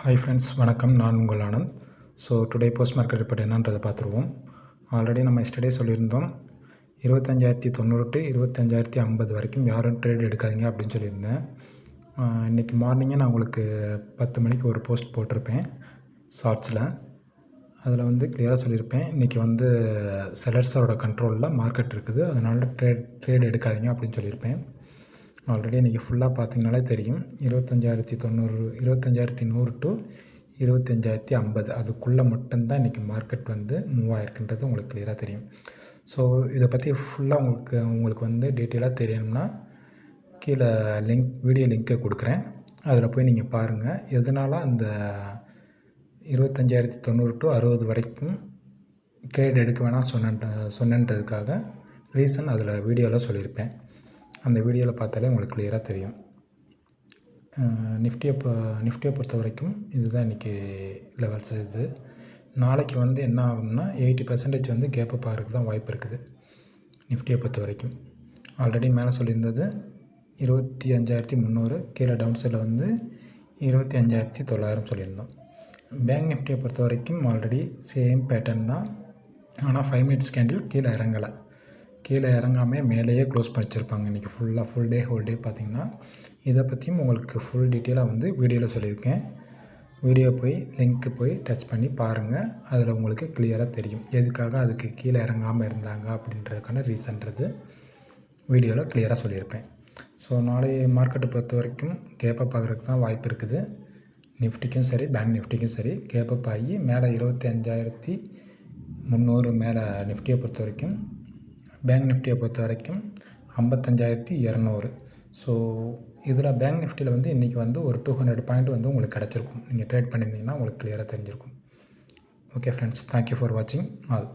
Hi friends வணக்கம். நான் உங்கள் Anand. So today post market report என்னன்றதை பார்த்துருவோம். ஆல்ரெடி நம்ம எஸ்டர்டே சொல்லியிருந்தோம். இருபத்தஞ்சாயிரத்தி தொண்ணூறு டு இருபத்தஞ்சாயிரத்தி ஐம்பது வரைக்கும் யாரும் ட்ரேட் எடுக்காதீங்க அப்படின்னு சொல்லியிருந்தேன். இன்றைக்கி இன்னைக்கு மார்னிங்கே நான் உங்களுக்கு பத்து மணிக்கு ஒரு போஸ்ட் போட்டிருப்பேன் ஷார்ட்ஸில் அதில் வந்து கிளியராக சொல்லியிருப்பேன். இன்றைக்கி வந்து செலர்ஸரோட கண்ட்ரோலில் மார்க்கெட் இருக்குது. அதனால் ட்ரேட் ட்ரேட் எடுக்காதீங்க அப்படின்னு சொல்லியிருப்பேன். ஆல்ரெடி இன்றைக்கி ஃபுல்லாக பார்த்தீங்கனாலே தெரியும். இருபத்தஞ்சாயிரத்தி தொண்ணூறு இருபத்தஞ்சாயிரத்தி நூறு டு இருபத்தஞ்சாயிரத்தி ஐம்பது. அதுக்குள்ளே மட்டும்தான் இன்றைக்கி மார்க்கெட் வந்து மூவாயிருக்குன்றது உங்களுக்கு கிளியராக தெரியும். ஸோ இதை பற்றி ஃபுல்லாக உங்களுக்கு உங்களுக்கு வந்து டீட்டெயிலாக தெரியணும்னா கீழே லிங்க் வீடியோ லிங்க்கை கொடுக்குறேன். அதில் போய் நீங்கள் பாருங்கள் எதனால் அந்த இருபத்தஞ்சாயிரத்தி தொண்ணூறு டு அறுபது வரைக்கும் ட்ரேட் எடுக்க வேணாம் சொன்ன சொன்னன்றதுக்காக ரீசன் அதில் வீடியோவில் சொல்லியிருப்பேன். அந்த வீடியோவில் பார்த்தாலே உங்களுக்கு கிளியராக தெரியும். நிஃப்டியை இப்போ நிஃப்டியை பொறுத்த வரைக்கும் இதுதான் இன்றைக்கி லெவல்ஸ் இது. நாளைக்கு வந்து என்ன ஆகும்னா எயிட்டி பர்சன்டேஜ் வந்து கேப் அப் ஆகிறதுக்கு தான் வாய்ப்பு இருக்குது. நிஃப்டியை பொறுத்த வரைக்கும் ஆல்ரெடி மேலே சொல்லியிருந்தது இருபத்தி அஞ்சாயிரத்தி முந்நூறு கீழே டவுன் சைடில் வந்து இருபத்தி அஞ்சாயிரத்தி தொள்ளாயிரம் சொல்லியிருந்தோம். பேங்க் நிஃப்டியை பொறுத்த வரைக்கும் ஆல்ரெடி சேம் பேட்டர்ன் தான். ஆனால் ஃபைவ் மினிட்ஸ் கேண்டில் கீழே இறங்கலை. கீழே இறங்காமல் மேலேயே க்ளோஸ் படிச்சிருப்பாங்க. இன்றைக்கி ஃபுல்லாக ஃபுல் டே ஹோல் டே பார்த்திங்கன்னா இதை பற்றியும் உங்களுக்கு ஃபுல் டீட்டெயிலாக வந்து வீடியோவில் சொல்லியிருக்கேன். வீடியோ போய் லிங்க்கு போய் டச் பண்ணி பாருங்கள் அதில் உங்களுக்கு கிளியராக தெரியும். எதுக்காக அதுக்கு கீழே இறங்காமல் இருந்தாங்க அப்படின்றதுக்கான ரீசன்றது வீடியோவில் கிளியராக சொல்லியிருப்பேன். ஸோ நாளை மார்க்கெட்டை பொறுத்த வரைக்கும் கேப்பப் ஆகிறதுக்கு தான் வாய்ப்பு இருக்குது. நிஃப்டிக்கும் சரி பேங்க் நிஃப்டிக்கும் சரி கேப்பப் ஆகி மேலே இருபத்தி அஞ்சாயிரத்தி முந்நூறு மேலே நிஃப்டியை பொறுத்த வரைக்கும் பேங்க் நிஃப்டியை பொறுத்த வரைக்கும் ஐம்பத்தஞ்சாயிரத்தி இரநூறு. ஸோ இதில் பேங்க் நிஃப்டியில் வந்து இன்றைக்கி வந்து ஒரு டூ ஹண்ட்ரட் பாயிண்ட் வந்து உங்களுக்கு கிடச்சிருக்கும். நீங்கள் ட்ரேட் பண்ணியிருந்தீங்கன்னா உங்களுக்கு கிளியராக தெரிஞ்சிருக்கும். Okay friends thank you for வாட்சிங் ஆல்